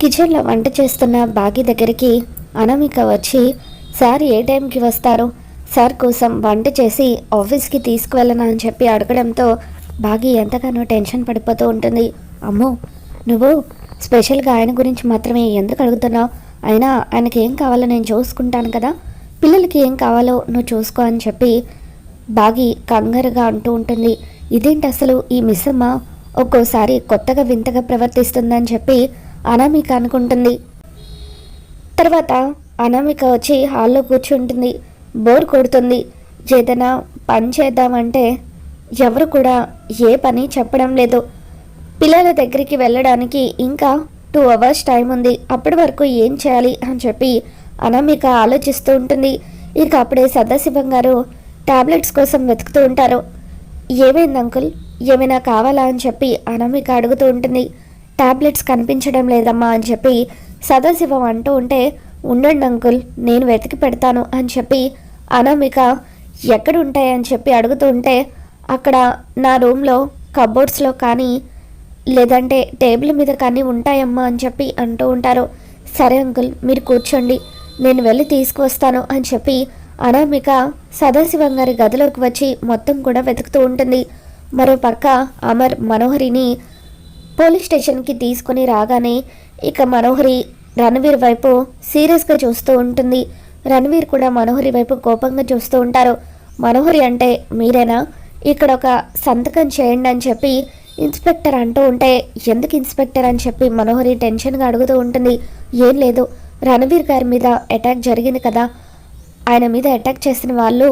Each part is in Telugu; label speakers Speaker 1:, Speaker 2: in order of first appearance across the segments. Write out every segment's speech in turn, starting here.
Speaker 1: కిచెన్లో వంట చేస్తున్న బాగి దగ్గరికి అనామిక వచ్చి సార్ ఏ టైంకి వస్తారు? సార్ కోసం వంట చేసి ఆఫీస్కి తీసుకువెళ్ళను? అని చెప్పి అడగడంతో బాగి ఎంతగానో టెన్షన్ పడిపోతూ ఉంటుంది. అమ్మో నువ్వు స్పెషల్గా ఆయన గురించి మాత్రమే ఎందుకు అడుగుతున్నావు? అయినా ఆయనకి ఏం కావాలో నేను చూసుకుంటాను కదా. పిల్లలకి ఏం కావాలో నువ్వు చూసుకో అని చెప్పి బాగి కంగారుగా అంటూ ఉంటుంది. ఇదేంటి అసలు ఈ మిస్సమ్మ ఒక్కోసారి కొత్తగా వింతగా ప్రవర్తిస్తుందని చెప్పి అనామిక అనుకుంటుంది. తర్వాత అనామిక వచ్చి హాల్లో కూర్చుంటుంది. బోర్ కొడుతుంది. ఏదైనా పని చేద్దామంటే ఎవరు కూడా ఏ పని చెప్పడం లేదు. పిల్లల దగ్గరికి వెళ్ళడానికి ఇంకా టూ అవర్స్ టైం ఉంది. అప్పటి వరకు ఏం చేయాలి? అని చెప్పి అనామిక ఆలోచిస్తూ ఉంటుంది. ఇక అప్పుడే సదాశివం గారు టాబ్లెట్స్ కోసం వెతుకుతూ ఉంటారు. ఏమైంది అంకుల్? ఏమైనా కావాలా? అని చెప్పి అనామిక అడుగుతూ ఉంటుంది. టాబ్లెట్స్ కనిపించడం లేదమ్మా అని చెప్పి సదాశివం అంటూ ఉంటే ఉండండి అంకుల్ నేను వెతికి పెడతాను అని చెప్పి అనామిక ఎక్కడ ఉంటాయని చెప్పి అడుగుతూ ఉంటే అక్కడ నా రూమ్లో కబోర్డ్స్లో కానీ లేదంటే టేబుల్ మీద కానీ ఉంటాయమ్మా అని చెప్పి అంటూ ఉంటారు. సరే అంకుల్ మీరు కూర్చోండి నేను వెళ్ళి తీసుకువస్తాను అని చెప్పి అనామిక సదాశివం గారి గదిలోకి వచ్చి మొత్తం కూడా వెతుకుతూ ఉంటుంది. మరో పక్క అమర్ మనోహరిని పోలీస్ స్టేషన్కి తీసుకుని రాగానే ఇక మనోహరి రణవీర్ వైపు సీరియస్గా చూస్తూ ఉంటుంది. రణవీర్ కూడా మనోహరి వైపు కోపంగా చూస్తూ ఉంటారు. మనోహరి అంటే మీరేనా? ఇక్కడ ఒక సంతకం చేయండి అని చెప్పి ఇన్స్పెక్టర్ అంటూ ఉంటే ఎందుకు ఇన్స్పెక్టర్ అని చెప్పి మనోహరి టెన్షన్గా అడుగుతూ ఉంటుంది. ఏం లేదు. రణవీర్ గారి మీద అటాక్ జరిగింది కదా. ఆయన మీద అటాక్ చేసిన వాళ్ళు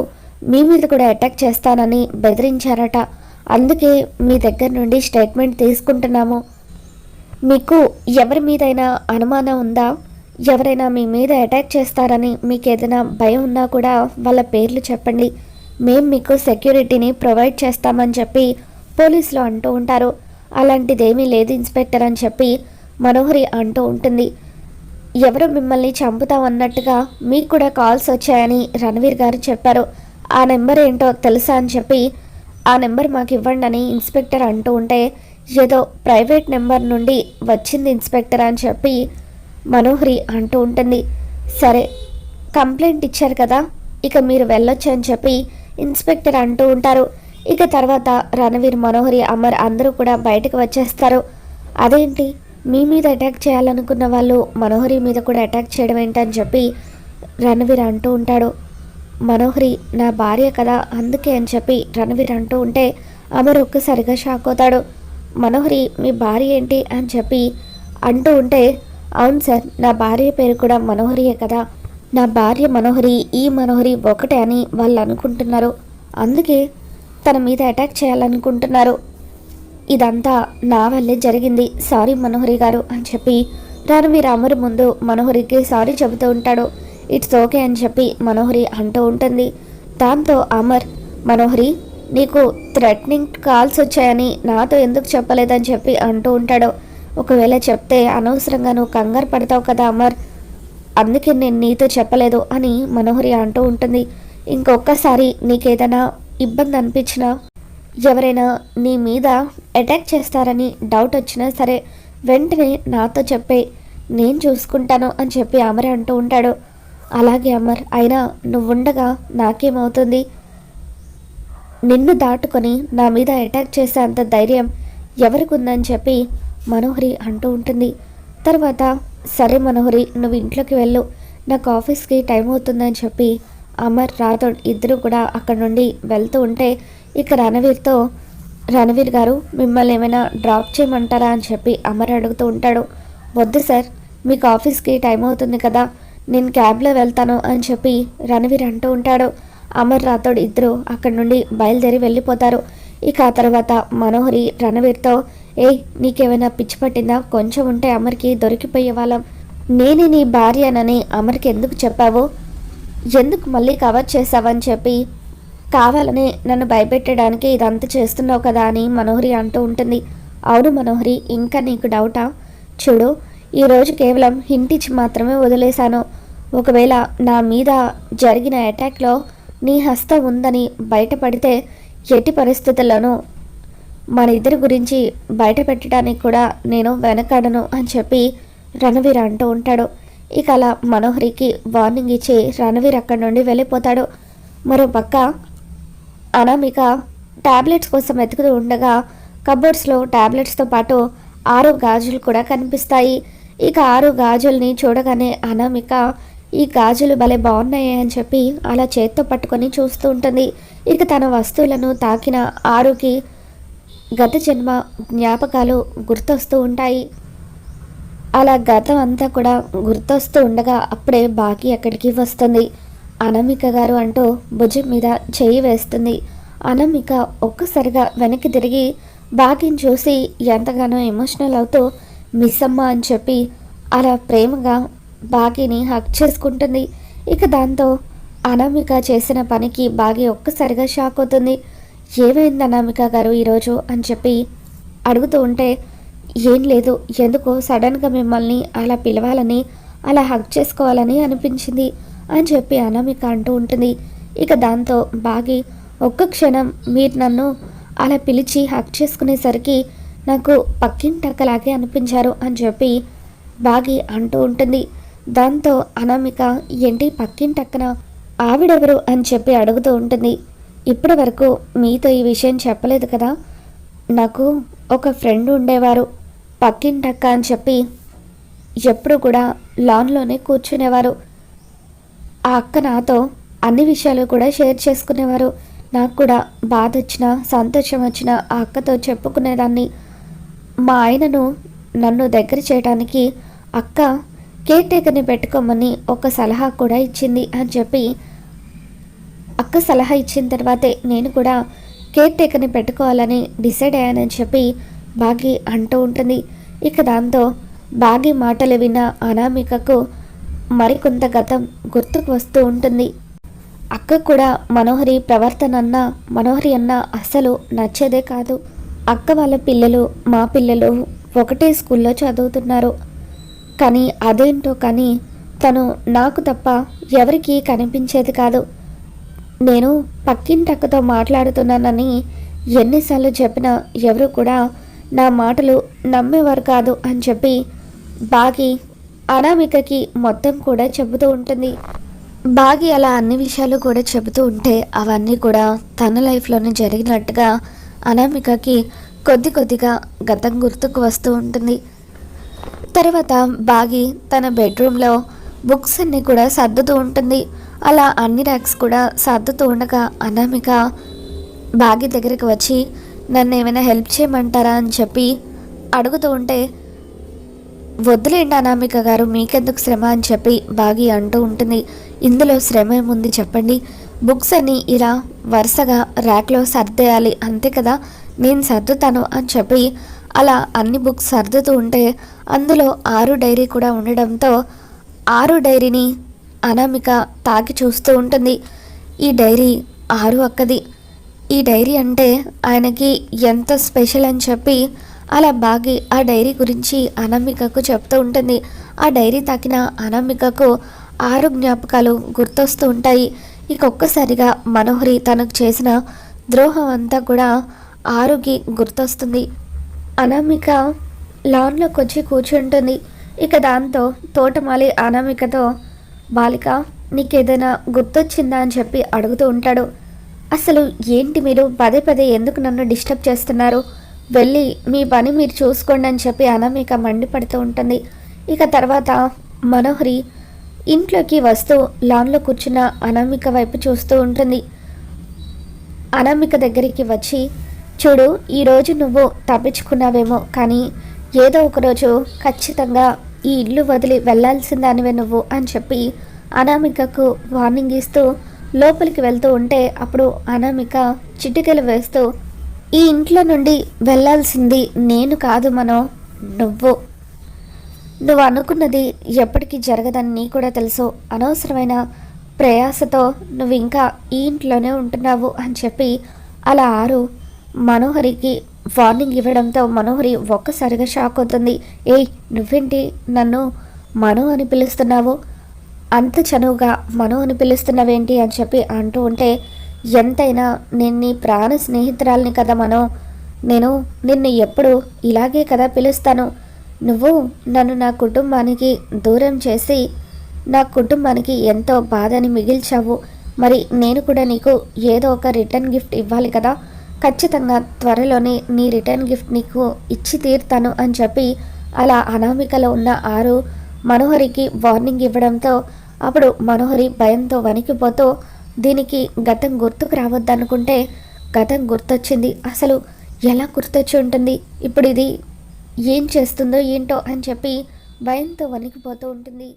Speaker 1: మీ మీద కూడా అటాక్ చేస్తానని బెదిరించారట. అందుకే మీ దగ్గర నుండి స్టేట్మెంట్ తీసుకుంటున్నాము. మీకు ఎవరి మీదైనా అనుమానం ఉందా? ఎవరైనా మీ మీద అటాక్ చేస్తారని మీకు ఏదైనా భయం ఉన్నా కూడా వాళ్ళ పేర్లు చెప్పండి. మేము మీకు సెక్యూరిటీని ప్రొవైడ్ చేస్తామని చెప్పి పోలీసులు అంటూ ఉంటారు. అలాంటిదేమీ లేదు ఇన్స్పెక్టర్ అని చెప్పి మనోహరి అంటూ ఉంటుంది. ఎవరు మిమ్మల్ని చంపుతామన్నట్టుగా మీకు కూడా కాల్స్ వచ్చాయని రణవీర్ గారు చెప్పారు. ఆ నెంబర్ ఏంటో తెలుసా అని చెప్పి ఆ నెంబర్ మాకు ఇవ్వండి అని ఇన్స్పెక్టర్ అంటూ ఉంటే ఏదో ప్రైవేట్ నెంబర్ నుండి వచ్చింది ఇన్స్పెక్టర్ అని చెప్పి మనోహరి అంటూ ఉంటుంది. సరే కంప్లైంట్ ఇచ్చారు కదా ఇక మీరు వెళ్ళొచ్చు అని చెప్పి ఇన్స్పెక్టర్ అంటూ ఉంటారు. ఇక తర్వాత రణవీర్ మనోహరి అమర్ అందరూ కూడా బయటకు వచ్చేస్తారు. అదేంటి? మీ మీద అటాక్ చేయాలనుకున్న వాళ్ళు మనోహరి మీద కూడా అటాక్ చేయడం ఏంటని చెప్పి రణవీర్ అంటూ ఉంటాడు. మనోహరి నా భార్య కదా అందుకే అని చెప్పి రణవీర్ అంటూ ఉంటే అమర్ ఒక్కసారిగా షాక్ అవుతాడు. మనోహరి మీ భార్య ఏంటి? అని చెప్పి అంటూ ఉంటే అవును సార్ నా భార్య పేరు కూడా మనోహరియే కదా. నా భార్య మనోహరి ఈ మనోహరి ఒకటే అని వాళ్ళు అనుకుంటున్నారు. అందుకే తన మీద అటాక్ చేయాలనుకుంటున్నారు. ఇదంతా నా వల్లే జరిగింది. సారీ మనోహరి గారు అని చెప్పి రణవీర్ అమర్ ముందు మనోహరికి సారీ చెబుతూ ఉంటాడు. ఇట్స్ ఓకే అని చెప్పి మనోహరి అంటూ ఉంటుంది. దాంతో అమర్ మనోహరి నీకు థ్రెట్నింగ్ కాల్స్ వచ్చాయని నాతో ఎందుకు చెప్పలేదని చెప్పి అంటూ ఉంటాడు. ఒకవేళ చెప్తే అనవసరంగా నువ్వు కంగారు పడతావు కదా అమర్. అందుకే నేను నీతో చెప్పలేదు అని మనోహరి అంటూ ఉంటుంది. ఇంకొకసారి నీకేదైనా ఇబ్బంది అనిపించినా ఎవరైనా నీ మీద అటాక్ చేస్తారని డౌట్ వచ్చినా సరే వెంటనే నాతో చెప్పే నేను చూసుకుంటాను అని చెప్పి అమర్ అంటూ ఉంటాడు. అలాగే అమర్ అయినా నువ్వుండగా నాకేమవుతుంది? నిన్ను దాటుకొని నా మీద అటాక్ చేసే అంత ధైర్యం ఎవరికి ఉందని చెప్పి మనోహరి అంటూ ఉంటుంది. తర్వాత సరే మనోహరి నువ్వు ఇంట్లోకి వెళ్ళు. నాకు ఆఫీస్కి టైం అవుతుందని చెప్పి అమర్ రాథోడ్ ఇద్దరు కూడా అక్కడ నుండి వెళ్తూ ఉంటే ఇక రణవీర్తో రణవీర్ గారు మిమ్మల్ని ఏమైనా డ్రాప్ చేయమంటారా అని చెప్పి అమర్ అడుగుతూ ఉంటాడు. వద్దు సార్ మీకు ఆఫీస్కి టైం అవుతుంది కదా. నేను క్యాబ్లో వెళ్తాను అని చెప్పి రణవీర్ అంటూ ఉంటాడు. అమర్ రాథోడ్ ఇద్దరు అక్కడి నుండి బయలుదేరి వెళ్ళిపోతారు. ఇక ఆ తర్వాత మనోహరి రణవీర్తో ఏయ్ నీకేమైనా పిచ్చి పట్టిందా? కొంచెం ఉంటే అమర్కి దొరికిపోయే వాళ్ళం. నేనే నీ భార్యనని అమర్కి ఎందుకు చెప్పావు? ఎందుకు మళ్ళీ కవర్ చేసావని చెప్పి కావాలని నన్ను భయపెట్టడానికి ఇదంతా చేస్తున్నావు కదా అని మనోహరి అంటూ ఉంటుంది. అవును మనోహరి ఇంకా నీకు డౌటా? చూడు ఈరోజు కేవలం హింటిచ్చి మాత్రమే వదిలేశాను. ఒకవేళ నా మీద జరిగిన అటాక్లో నీ హస్తం ఉందని బయటపడితే ఎట్టి పరిస్థితుల్లోనూ మన ఇద్దరి గురించి బయట పెట్టడానికి కూడా నేను వెనకాడను అని చెప్పి రణవీర్ అంటూ ఉంటాడు. ఇక అలా మనోహరికి వార్నింగ్ ఇచ్చి రణవీర్ అక్కడి నుండి వెళ్ళిపోతాడు. మరో పక్క అనామిక ట్యాబ్లెట్స్ కోసం వెతుకుతూ ఉండగా కబోర్డ్స్లో టాబ్లెట్స్తో పాటు ఆరు గాజులు కూడా కనిపిస్తాయి. ఇక ఆరు గాజుల్ని చూడగానే అనామిక ఈ గాజులు భలే బాగున్నాయి అని చెప్పి అలా చేత్తో పట్టుకొని చూస్తూ ఉంటుంది. ఇక తన వస్తువులను తాకిన ఆరుకి గత జన్మ జ్ఞాపకాలు గుర్తొస్తూ ఉంటాయి. అలా గతం అంతా కూడా గుర్తొస్తూ ఉండగా అప్పుడే బాకీ అక్కడికి వస్తుంది. అనమిక గారు అంటూ భుజం మీద చేయి వేస్తుంది. అనమిక ఒక్కసారిగా వెనక్కి తిరిగి బాకీని చూసి ఎంతగానో ఎమోషనల్ అవుతూ మిస్ అమ్మ అని చెప్పి అలా ప్రేమగా బాగీని హక్ చేసుకుంటుంది. ఇక దాంతో అనామిక చేసిన పనికి బాగి ఒక్కసారిగా షాక్ అవుతుంది. ఏమైంది అనామిక గారు ఈరోజు అని చెప్పి అడుగుతూ ఉంటే ఏం లేదు ఎందుకో సడన్గా మిమ్మల్ని అలా పిలవాలని అలా హక్ చేసుకోవాలని అనిపించింది అని చెప్పి అనామిక అంటూ ఉంటుంది. ఇక దాంతో బాగి ఒక్క క్షణం మీరు నన్ను అలా పిలిచి హక్ చేసుకునేసరికి నాకు పక్కింటక్కలాగే అనిపించారు అని చెప్పి బాగి అంటూ ఉంటుంది. దాంతో అనామిక ఏంటి పక్కింటక్కన ఆవిడెవరు అని చెప్పి అడుగుతూ ఉంటుంది. ఇప్పటి వరకు మీతో ఈ విషయం చెప్పలేదు కదా? నాకు ఒక ఫ్రెండ్ ఉండేవారు. పక్కింటక్క అని చెప్పి ఎప్పుడు కూడా లాన్లోనే కూర్చునేవారు. ఆ అక్క నాతో అన్ని విషయాలు కూడా షేర్ చేసుకునేవారు. నాకు కూడా బాధ వచ్చినా సంతోషం వచ్చినా ఆ అక్కతో చెప్పుకునేదాన్ని. మా ఆయనను నన్ను దగ్గర చేయడానికి అక్క కేర్ టేకర్ని పెట్టుకోమని ఒక సలహా కూడా ఇచ్చింది అని చెప్పి అక్క సలహా ఇచ్చిన తర్వాతే నేను కూడా కేర్ టేకర్ని పెట్టుకోవాలని డిసైడ్ అయ్యానని చెప్పి బాగి అంటూ ఉంటుంది. ఇక దాంతో బాగి మాటలు విన్న అనామికకు మరికొంత గతం గుర్తుకు వస్తూ ఉంటుంది. అక్క కూడా మనోహరి ప్రవర్తన అన్న మనోహరి అన్న అస్సలు నచ్చేదే కాదు. అక్క వాళ్ళ పిల్లలు మా పిల్లలు ఒకటే స్కూల్లో చదువుతున్నారు. కానీ అదేంటో కానీ తను నాకు తప్ప ఎవరికీ కనిపించేది కాదు. నేను పక్కింటక్కతో మాట్లాడుతున్నానని ఎన్నిసార్లు చెప్పినా ఎవరు కూడా నా మాటలు నమ్మేవారు కాదు అని చెప్పి బాగి అనామికకి మొత్తం కూడా చెబుతూ ఉంటుంది. బాగి అలా అన్ని విషయాలు కూడా చెబుతూ ఉంటే అవన్నీ కూడా తన లైఫ్లోనే జరిగినట్టుగా అనామికకి కొద్ది కొద్దిగా గతం గుర్తుకు వస్తూ ఉంటుంది. తర్వాత బాగి తన బెడ్రూమ్లో బుక్స్ అన్నీ కూడా సర్దుతూ ఉంటుంది. అలా అన్ని ర్యాక్స్ కూడా సర్దుతూ ఉండగా అనామిక బాగి దగ్గరికి వచ్చి నన్ను ఏమైనా హెల్ప్ చేయమంటారా? అని చెప్పి అడుగుతూ ఉంటే వద్దులేండి అనామిక గారు మీకెందుకు శ్రమ? అని చెప్పి బాగి అంటూ ఉంటుంది. ఇందులో శ్రమ ఏముంది చెప్పండి. బుక్స్ అన్ని ఇలా వరుసగా ర్యాక్లో సర్దేయాలి. అంతే కదా. నేను సర్దుతాను అని చెప్పి అలా అన్ని బుక్స్ సర్దుతూ ఉంటే అందులో ఆరు డైరీ కూడా ఉండడంతో ఆరు డైరీని అనామిక తాకి చూస్తూ ఉంటుంది. ఈ డైరీ ఆరు అక్కది. ఈ డైరీ అంటే ఆయనకి ఎంత స్పెషల్ అని చెప్పి అలా బాగి ఆ డైరీ గురించి అనామికకు చెప్తూ ఉంటుంది. ఆ డైరీ తాకిన అనామికకు ఆరు జ్ఞాపకాలు గుర్తొస్తూ ఉంటాయి. ఇక ఒక్కసారిగా మనోహరి తనకు చేసిన ద్రోహం అంతా కూడా ఆరుకి గుర్తొస్తుంది. అనామిక లాన్లోకి వచ్చి కూర్చుంటుంది. ఇక దాంతో తోటమాలి అనామికతో బాలిక నీకేదైనా గుర్తొచ్చిందా? అని చెప్పి అడుగుతూ ఉంటాడు. అసలు ఏంటి మీరు పదే పదే ఎందుకు నన్ను డిస్టర్బ్ చేస్తున్నారు? వెళ్ళి మీ పని మీరు చూసుకోండి అని చెప్పి అనామిక మండిపడుతూ ఉంటుంది. ఇక తర్వాత మనోహరి ఇంట్లోకి వస్తూ లాన్లో కూర్చున్న అనామిక వైపు చూస్తూ ఉంటుంది. అనామిక దగ్గరికి వచ్చి చూడు ఈరోజు నువ్వు తప్పించుకున్నావేమో కానీ ఏదో ఒకరోజు ఖచ్చితంగా ఈ ఇల్లు వదిలి వెళ్ళాల్సిందానివే నువ్వు అని చెప్పి అనామికకు వార్నింగ్ ఇస్తూ లోపలికి వెళ్తూ ఉంటే అప్పుడు అనామిక చిటికలు వేస్తూ ఈ ఇంట్లో నుండి వెళ్ళాల్సింది నేను కాదు మనో నువ్వు. నువ్వు అనుకున్నది ఎప్పటికీ జరగదని నీ కూడా తెలుసు. అనవసరమైన ప్రయాసతో నువ్వు ఇంకా ఈ ఇంట్లోనే ఉంటున్నావు అని చెప్పి అలా ఆరు మనోహరికి వార్నింగ్ ఇవ్వడంతో మనోహరి ఒక్కసారిగా షాక్ అవుతుంది. ఏయ్ నువ్వేంటి నన్ను మనో అని పిలుస్తున్నావు? అంత చనువుగా మను అని పిలుస్తున్నావేంటి అని చెప్పి అంటూ ఉంటే ఎంతైనా నేను నీ ప్రాణ స్నేహితురాల్ని కదా మనో. నేను నిన్ను ఎప్పుడు ఇలాగే కదా పిలుస్తాను. నువ్వు నన్ను నా కుటుంబానికి దూరం చేసి నా కుటుంబానికి ఎంతో బాధని మిగిల్చావు. మరి నేను కూడా నీకు ఏదో ఒక రిటర్న్ గిఫ్ట్ ఇవ్వాలి కదా. ఖచ్చితంగా త్వరలోనే నీ రిటర్న్ గిఫ్ట్ నీకు ఇచ్చి తీరుతాను అని చెప్పి అలా అనామికలో ఉన్న ఆరు మనోహరికి వార్నింగ్ ఇవ్వడంతో అప్పుడు మనోహరి భయంతో వణికిపోతూ దీనికి గతం గుర్తుకు రావద్దనుకుంటే గతం గుర్తొచ్చింది. అసలు ఎలా గుర్తొచ్చి ఉంటుంది? ఇప్పుడు ఇది ఏం చేస్తుందో ఏంటో అని చెప్పి భయంతో వణికిపోతూ ఉంటుంది.